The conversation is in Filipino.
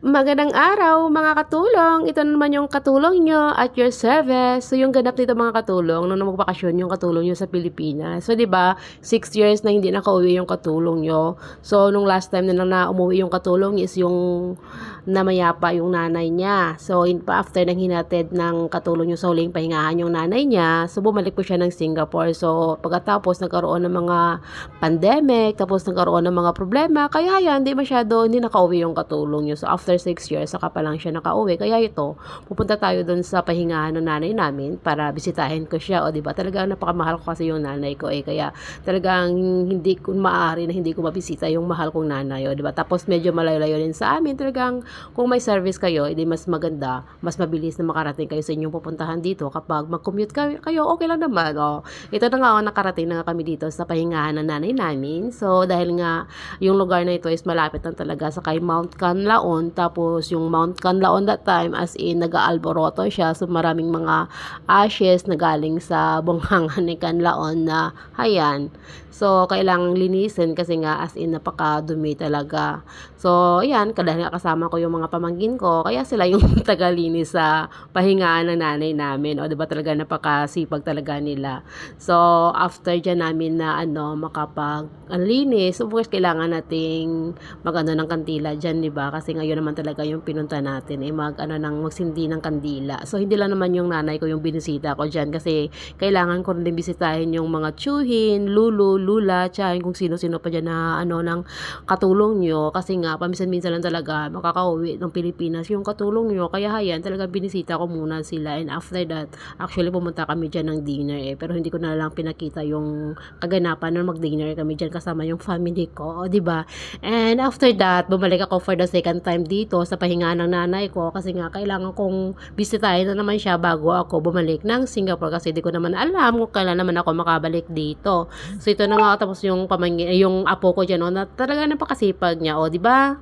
Magandang araw mga katulong! Ito naman yung katulong nyo at your service. So yung ganap nito mga katulong, nung magbakasyon yung katulong nyo sa Pilipinas. So 'di ba 6 years na hindi nakauwi yung katulong nyo. So nung last time na lang na umuwi yung katulong is yung namayapa yung nanay niya. So in pa after nang hinatid ng katulong nyo sa huling pahingahan yung nanay niya, so bumalik po siya ng Singapore. So pagkatapos nagkaroon ng mga pandemic, tapos nagkaroon ng mga problema, kaya yan, hindi masyado, hindi nakauwi yung katulong nyo. So after 6 years, saka pa lang siya nakauwi. Kaya ito, pupunta tayo doon sa pahingahan ng nanay namin para bisitahin ko siya. O di ba talagang napakamahal ko kasi yung nanay ko eh. Kaya talagang hindi ko maaari na hindi ko mabisita yung mahal kong nanay. O di ba Tapos medyo malayo-layo din sa amin. Talagang kung may service kayo, edi mas maganda, mas mabilis na makarating kayo sa inyong pupuntahan dito. Kapag mag-commute kayo, kayo okay lang naman. O, ito na nga, o, nakarating na nga kami dito sa pahingahan ng nanay namin. So, dahil nga yung lugar na ito is malapit lang talaga sa kay Mount Canlaon. Tapos yung Mount Canlaon that time as in nag-aalboroto siya. So maraming mga ashes na galing sa bunghangan ni Canlaon na hayan. So kailangang linisin kasi nga as in napakadumi talaga. So ayan, dahil nga kasama ko yung mga pamangkin ko, kaya sila yung tagalinis sa pahingaan ng nanay namin. O diba talaga napakasipag talaga nila. So after dyan namin na ano, makapag linis, of course kailangan nating magano ng kantila dyan, di ba? Kasi ngayon naman talaga yung pinunta natin, eh, mag, ano, ng, magsindi ng kandila. So, hindi lang naman yung nanay ko yung binisita ko dyan kasi kailangan ko rin bisitahin yung mga tsuhin, lulu, lula, tsahin, kung sino-sino pa dyan na, ano, ng katulong nyo. Kasi nga, paminsan-minsan lang talaga makakauwi ng Pilipinas yung katulong nyo. Kaya hayan, talaga binisita ko muna sila. And after that, actually pumunta kami dyan ng dinner eh. Pero hindi ko na lang pinakita yung kaganapan na mag-dinner kami dyan kasama yung family ko, di ba? And after that, bumalik ako for the second time dito sa pahinga ng nanay ko kasi nga kailangan kong bisitahin na naman siya bago ako bumalik ng Singapore kasi di ko naman alam kung kailan naman ako makabalik dito. So ito na nga tapos yung pamangkin, yung apo ko diyan, oh, na talaga napakasipag niya, oh, di ba?